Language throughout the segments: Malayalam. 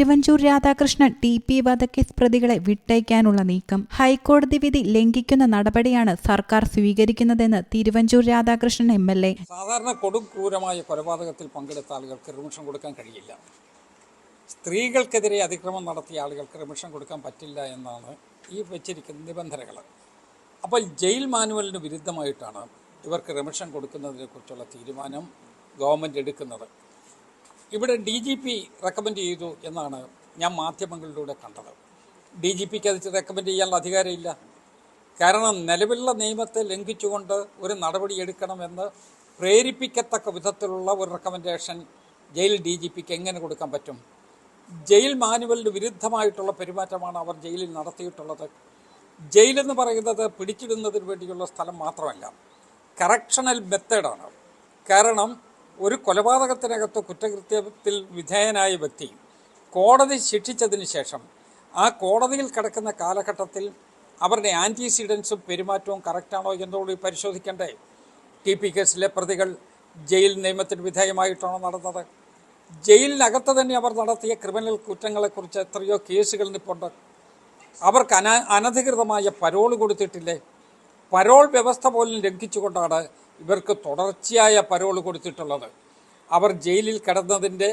തിരുവഞ്ചൂർ രാധാകൃഷ്ണൻ ടി പി വധക്കേസ് പ്രതികളെ വിട്ടയക്കാനുള്ള നീക്കം. ഹൈക്കോടതി വിധി ലംഘിക്കുന്ന നടപടിയാണ് സർക്കാർ സ്വീകരിക്കുന്നതെന്ന് Thiruvanchoor Radhakrishnan M L A. സാധാരണ കൊടുക്രൂരമായ കൊലപാതകത്തിൽ പങ്കെടുത്ത ആളുകൾക്ക് റിമിഷൻ കൊടുക്കാൻ കഴിയില്ല. സ്ത്രീകൾക്കെതിരെ അതിക്രമം നടത്തിയ ആളുകൾക്ക് റിമിഷൻ കൊടുക്കാൻ പറ്റില്ല എന്നാണ് ഈ വെച്ചിരിക്കുന്ന നിബന്ധനകൾ. അപ്പോൾ ജയിൽ മാനുവലിന് വിരുദ്ധമായിട്ടാണ് ഇവർക്ക് റിമിഷൻ കൊടുക്കുന്നതിനെക്കുറിച്ചുള്ള തീരുമാനം ഗവൺമെന്റ് എടുക്കുന്നത്. ഇവിടെ ഡി ജി പി റെക്കമെൻഡ് ചെയ്തു എന്നാണ് ഞാൻ മാധ്യമങ്ങളിലൂടെ കണ്ടത്. ഡി ജി പിക്ക് അത് റെക്കമെൻഡ് ചെയ്യാനുള്ള അധികാരമില്ല. കാരണം നിലവിലുള്ള നിയമത്തെ ലംഘിച്ചുകൊണ്ട് ഒരു നടപടി എടുക്കണമെന്ന് പ്രേരിപ്പിക്കത്തക്ക വിധത്തിലുള്ള ഒരു റെക്കമെൻഡേഷൻ ജയിൽ ഡി ജി പിക്ക് എങ്ങനെ കൊടുക്കാൻ പറ്റും? ജയിൽ മാനുവലിന് വിരുദ്ധമായിട്ടുള്ള പെരുമാറ്റമാണ് അവർ ജയിലിൽ നടത്തിയിട്ടുള്ളത്. ജയിലെന്ന് പറയുന്നത് പിടിച്ചിടുന്നതിന് വേണ്ടിയുള്ള സ്ഥലം മാത്രമല്ല കറക്ഷണൽ മെത്തേഡാണ് കാരണം ഒരു കൊലപാതകത്തിനകത്ത് കുറ്റകൃത്യത്തിൽ വിധേയനായ വ്യക്തി കോടതി ശിക്ഷിച്ചതിന് ശേഷം ആ കോടതിയിൽ കിടക്കുന്ന കാലഘട്ടത്തിൽ അവരുടെ ആന്റിസിഡൻസും പെരുമാറ്റവും കറക്റ്റാണോ എന്നുകൂടി പരിശോധിക്കേണ്ടേ? ടി പി കേസിലെ പ്രതികൾ ജയിൽ നിയമത്തിന് വിധേയമായിട്ടാണോ നടന്നത്? ജയിലിനകത്ത് തന്നെ അവർ നടത്തിയ ക്രിമിനൽ കുറ്റങ്ങളെക്കുറിച്ച് എത്രയോ കേസുകൾ നിപ്പുണ്ട്. അവർക്ക് അന അനധികൃതമായ പരോൾ കൊടുത്തിട്ടില്ലേ? പരോൾ വ്യവസ്ഥ പോലും ലംഘിച്ചുകൊണ്ടാണ് ഇവർക്ക് തുടർച്ചയായ പരോൾ കൊടുത്തിട്ടുള്ളത്. അവർ ജയിലിൽ കിടന്നതിന്റെ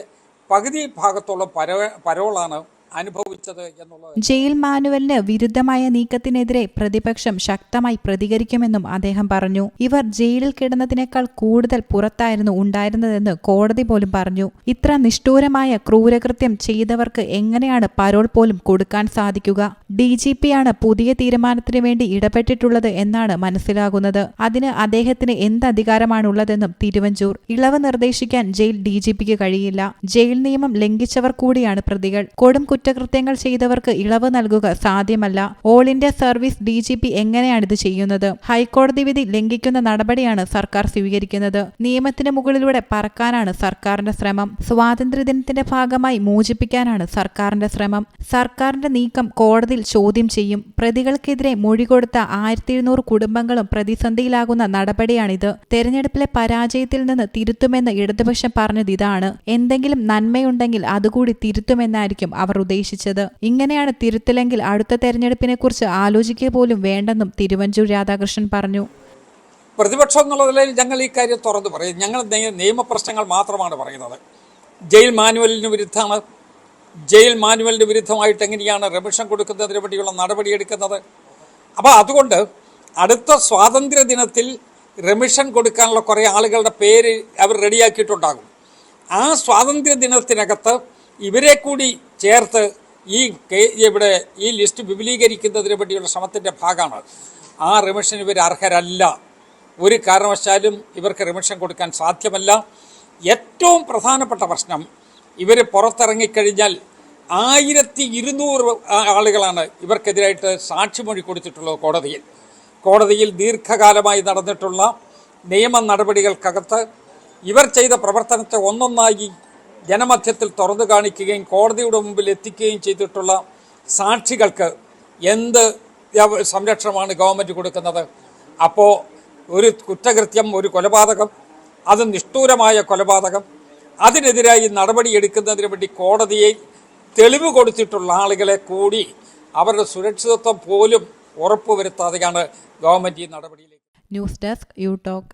പകുതി ഭാഗത്തുള്ള പരോ പരോളാണ് അനുഭവിച്ചത് എന്നുള്ളത്. ജയിൽ മാനുവലിന് വിരുദ്ധമായ നീക്കത്തിനെതിരെ പ്രതിപക്ഷം ശക്തമായി പ്രതികരിക്കുമെന്നും അദ്ദേഹം പറഞ്ഞു. ഇവർ ജയിലിൽ കിടന്നതിനേക്കാൾ കൂടുതൽ പുറത്തായിരുന്നു ഉണ്ടായിരുന്നതെന്ന് കോടതി പോലും പറഞ്ഞു. ഇത്ര നിഷ്ഠൂരമായ ക്രൂരകൃത്യം ചെയ്തവർക്ക് എങ്ങനെയാണ് പരോൾ പോലും കൊടുക്കാൻ സാധിക്കുക? ഡി ജി പിയാണ് പുതിയ തീരുമാനത്തിന് വേണ്ടി ഇടപെട്ടിട്ടുള്ളത് എന്നാണ് മനസ്സിലാകുന്നത്. അതിന് അദ്ദേഹത്തിന് എന്ത് അധികാരമാണുള്ളതെന്നും തിരുവഞ്ചൂർ. ഇളവ് നിർദ്ദേശിക്കാൻ ജയിൽ ഡി കഴിയില്ല. ജയിൽ നിയമം ലംഘിച്ചവർ കൂടിയാണ് പ്രതികൾ. കൊടും കുറ്റകൃത്യങ്ങൾ ചെയ്തവർക്ക് ഇളവ് നൽകുക സാധ്യമല്ല. All India service D G P എങ്ങനെയാണിത് ചെയ്യുന്നത്? ഹൈക്കോടതി വിധി ലംഘിക്കുന്ന നടപടിയാണ് സർക്കാർ സ്വീകരിക്കുന്നത്. നിയമത്തിന് മുകളിലൂടെ പറക്കാനാണ് സർക്കാരിന്റെ ശ്രമം. സ്വാതന്ത്ര്യദിനത്തിന്റെ ഭാഗമായി മോചിപ്പിക്കാനാണ് സർക്കാരിന്റെ ശ്രമം. സർക്കാരിന്റെ നീക്കം കോടതിയിൽ ചോദ്യം ചെയ്യും. പ്രതികൾക്കെതിരെ മൊഴി കൊടുത്ത ആയിരത്തി എഴുന്നൂറ് കുടുംബങ്ങളും പ്രതിസന്ധിയിലാകുന്ന നടപടിയാണിത്. തെരഞ്ഞെടുപ്പിലെ പരാജയത്തിൽ നിന്ന് തിരുത്തുമെന്ന് ഇടതുപക്ഷം പറഞ്ഞത് ഇതാണ്. എന്തെങ്കിലും നന്മയുണ്ടെങ്കിൽ അതുകൂടി തിരുത്തുമെന്നായിരിക്കും അവർ ഉദ്ദേശിച്ചത്. ഇങ്ങനെയാണ് തിരുത്തലെങ്കിൽ അടുത്ത തെരഞ്ഞെടുപ്പിനെക്കുറിച്ച് ആലോചിക്കുക പോലും വേണ്ടെന്നും തിരുവഞ്ചൂർ രാധാകൃഷ്ണൻ പറഞ്ഞു. പ്രതിപക്ഷം എന്നുള്ള നിലയിൽ ഞങ്ങൾ ഈ കാര്യം തുറന്നു പറയും. ഞങ്ങൾ നിയ- നിയമപ്രശ്നങ്ങൾ മാത്രമാണ് പറയുന്നത്. ജയിൽ മാനുവലിന് വിരുദ്ധമാണ്. ജയിൽ മാനുവലിന് വിരുദ്ധമായിട്ട് എങ്ങനെയാണ് റെമിഷൻ കൊടുക്കുന്നതിന് വേണ്ടിയുള്ള നടപടിയെടുക്കുന്നത് അപ്പോൾ അതുകൊണ്ട് അടുത്ത സ്വാതന്ത്ര്യ ദിനത്തിൽ റെമിഷൻ കൊടുക്കാനുള്ള കുറേ ആളുകളുടെ പേര് അവർ റെഡിയാക്കിയിട്ടുണ്ടാകും ആ സ്വാതന്ത്ര്യ ദിനത്തിനകത്ത് ഇവരെ കൂടി ചേർത്ത് ഈ ഇവിടെ ഈ ലിസ്റ്റ് വിപുലീകരിക്കുന്നതിനെ പറ്റിയുള്ള ശ്രമത്തിന്റെ ഭാഗമാണ്. ആ റിമിഷൻ ഇവർ അർഹരല്ല. ഒരു കാരണവശാലും ഇവർക്ക് റിമിഷൻ കൊടുക്കാൻ സാധ്യമല്ല. ഏറ്റവും പ്രധാനപ്പെട്ട പ്രശ്നം ഇവർ പുറത്തിറങ്ങിക്കഴിഞ്ഞാൽ ആയിരത്തി ഇരുന്നൂറ് ആളുകളാണ് ഇവർക്കെതിരായിട്ട് സാക്ഷിമൊഴി കൊടുത്തിട്ടുള്ളത് കോടതിയിൽ. കോടതിയിൽ ദീർഘകാലമായി നടന്നിട്ടുള്ള നിയമ നടപടികൾക്കകത്ത് ഇവർ ചെയ്ത പ്രവർത്തനത്തെ ഒന്നൊന്നായി ജനമധ്യത്തിൽ തുറന്നു കാണിക്കുകയും കോടതിയുടെ മുമ്പിൽ എത്തിക്കുകയും ചെയ്തിട്ടുള്ള സാക്ഷികൾക്ക് എന്ത് സംരക്ഷണമാണ് ഗവൺമെന്റ് കൊടുക്കുന്നത്? അപ്പോൾ ഒരു കുറ്റകൃത്യം ഒരു കൊലപാതകം അത് നിഷ്ഠൂരമായ കൊലപാതകം അതിനെതിരായി നടപടിയെടുക്കുന്നതിന് വേണ്ടി കോടതിയെ തെളിവ് കൊടുത്തിട്ടുള്ള ആളുകളെ കൂടി അവരുടെ സുരക്ഷിതത്വം പോലും ഉറപ്പുവരുത്താതെയാണ് ഗവൺമെന്റ് ഈ നടപടിയിലേക്ക് ന്യൂസ് ഡെസ്ക് യു ടോക്ക്.